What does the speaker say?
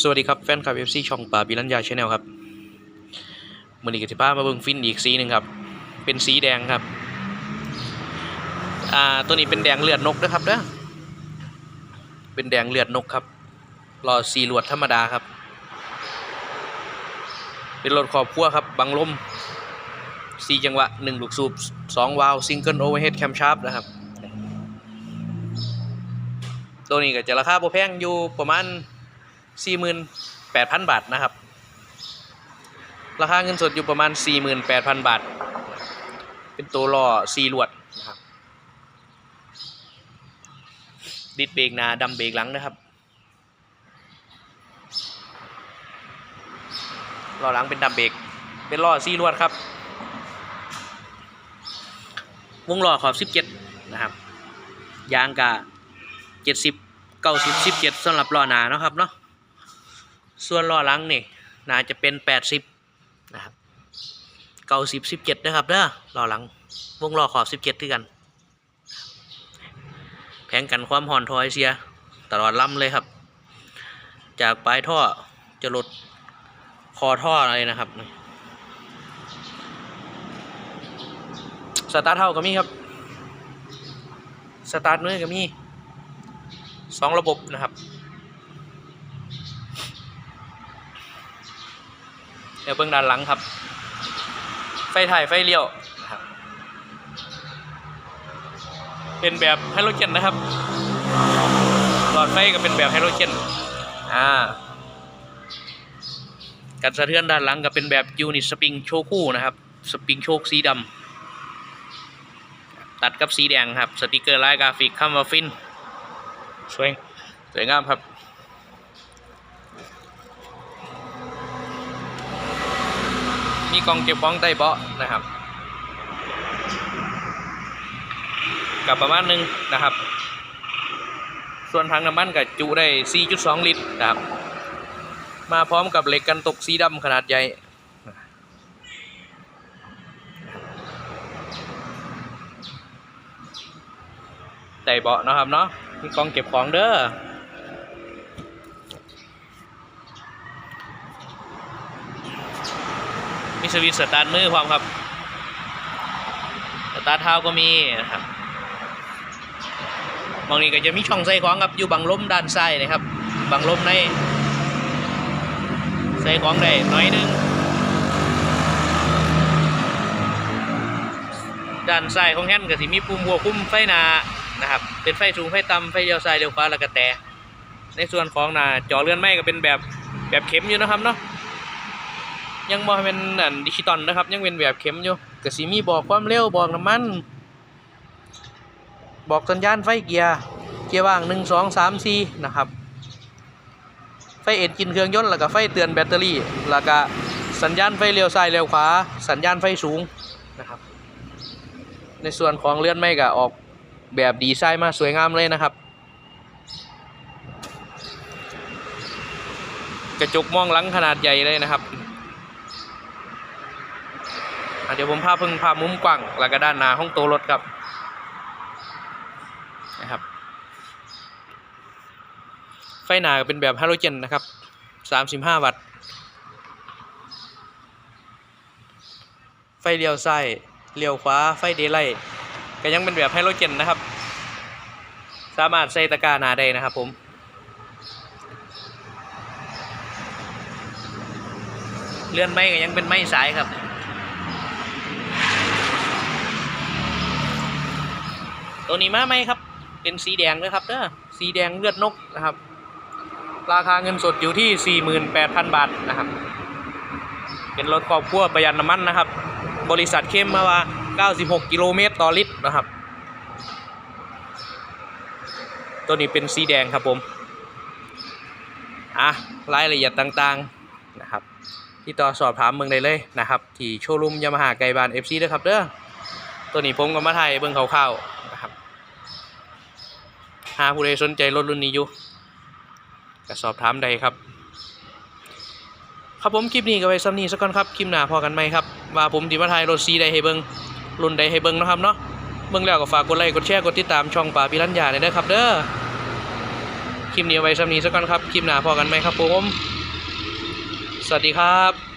สวัสดีครับแฟนคลับเอฟซีช่องป่าบิลัญญาชาแนลครับมือนี้กสิบ้ามาเบิ่งฟินอีกสีหนึ่งครับ เป็นสีแดงครับ อ่าตัวนี้เป็นแดงเลือดนกนะครับเด้อเป็นแดงเลือดนกครับรอสีลวดธรรมดาครับ เป็นรถครอบครัวครับบังลมสีจังหวะหนึ่งลูกสูบสองวาล์วซิงเกิลโอเวอร์เฮดแคมชาร์ปนะครับ ตัวนี้ก็จะราคาบ่แพงอยู่ประมาณ 48,000 บาทนะครับ ราคาเงินสดอยู่ประมาณ 48,000 บาท เป็นตัวล้อซีลวดนะครับ ดิดเบรกหน้าดำเบรกหลังนะครับล้อหลังเป็นดำเบรกเป็นล้อซีลวดครับ วงล้อขอบ17นะครับ ยางกะ70 90 17สำหรับล้อหนาเนาะครับเนาะ ส่วนล้อหลังนี่น่าจะเป็น 80 นะครับ90 17นะครับเด้อล้อหลัง วงล้อขอบ17ด้วยกัน แผงกันความหอนทอยเสีย ตลอดลำเลยครับ จากปลายท่อจะหลดคอท่ออะไรนะครับสตาร์ทเท่าก็มีครับ สตาร์ทมือก็มีสองระบบนะครับ เดี๋ยวเบื้องด้านหลังครับ ไฟถ่ายไฟเลี้ยวนะครับ เป็นแบบไฮโดรเจนนะครับ หลอดไฟก็เป็นแบบไฮโดรเจนอ่ากันสะเทือนด้านหลังก็เป็นแบบยูนิตสปริงโชว์คู่นะครับ สปริงโชคสีดำตัดกับสีแดงครับ สติกเกอร์ลายกราฟิกคำว่าฟิน สวย สวยงามครับ มีกล่องเก็บของใต้เบาะนะครับกับประมาณหนึงนะครับ ส่วนถังน้ำมันกับจุได้ 4.2 ลิตรนะครับ มาพร้อมกับเหล็กกันตกสีดำขนาดใหญ่ใต้เบาะนะครับเนาะมีกล่องเก็บของเด้อ มีสวิตสตาร์ทมือความครับสตาร์ทเท้าก็มีนะครับมองนี้ก็จะมีช่องใส่ของครับอยู่บังล้มด้านซ้ายนะครับบังล้มในใส่ของได้น้อยนึงด้านซ้ายของแฮนด์ก็สิมีปุ่มหัวคุ้มไฟหน้านะครับ เป็นไฟสูงไฟต่ำไฟเลี้ยวซ้ายเลี้ยวขวาแล้วก็แต่ในส่วนของหน้าจอเลื่อนไม้ก็เป็นแบบแบบเข็มอยู่นะครับเนาะ ยังบ่เป็นอันดิจิตอลนะครับ ยังเป็นแบบเข็มอยู่ก็สิมีบอกความเร็วบอกน้ำมัน บอกสัญญาณไฟเกียร์เกียร์ว่างหนึ่งสองสามสี่นะครับ ไฟเอ็นจินเครื่องยนต์แล้วก็ไฟเตือนแบตเตอรี่แล้วก็สัญญาณไฟเลี้ยวซ้ายเลี้ยวขวา สัญญาณไฟสูงนะครับ ในส่วนของเลื่อนไม่ก็ออกแบบดีไซน์มาสวยงามเลยนะครับ กระจกมองหลังขนาดใหญ่เลยนะครับ เดี๋ยวผมพาเพิ่งพามุมกว้างแล้วก็ด้านหน้าห้องโตรถครับนะครับ ไฟหน้าเป็นแบบฮาโลเจนนะครับ35 วัตต์ ไฟเลี้ยวซ้ายเลี้ยวขวาไฟเดย์ไลท์ก็ยังเป็นแบบไฮโลเจนนะครับ สามารถใส่ตะกร้าหน้าได้นะครับผมเลื่อนไม้ก็ยังเป็นไม้สายครับ ตัวนี้มาไหมครับ เป็นสีแดงเลยครับเด้อสีแดงเลือดนกนะครับ ราคาเงินสดอยู่ที่ 48,000 บาทนะครับ เป็นรถครอบครัวประหยัดน้ำมันนะครับ บริษัทเข้มมาว่า 96 กิโลเมตรต่อลิตรนะครับ ตัวนี้เป็นสีแดงครับผมอะรายละเอียดต่างๆนะครับ ที่ต่อสอบถามเมืองได้เลยนะครับ ที่โชว์รูมยามาฮ่าไกบาน FC ด้วยครับเด้อตัวนี้ผมก็มาถ่ายเบิ่งคร่าวๆนะครับ หาผู้ใดสนใจรถรุ่นนี้อยู่ก็สอบถามได้ครับ ครับผมคลิปนี้ก็ไว้ซ้ำนี้สักก่อนครับ คลิปหน้าพอกันไหมครับ ว่าผมที่มาถ่ายรถซีใดให้เบิ่งรุ่นใดให้เบิ่งนะครับเนาะเบิ่งแล้วก็ฝากกดไลค์กดแชร์กดติดตามช่องป่าปิรัญญาเลยนะครับ เด้อคลิปนี้เอาไว้สำนี้สักก่อนครับ คลิปหน้าพอกันไหมครับผม สวัสดีครับ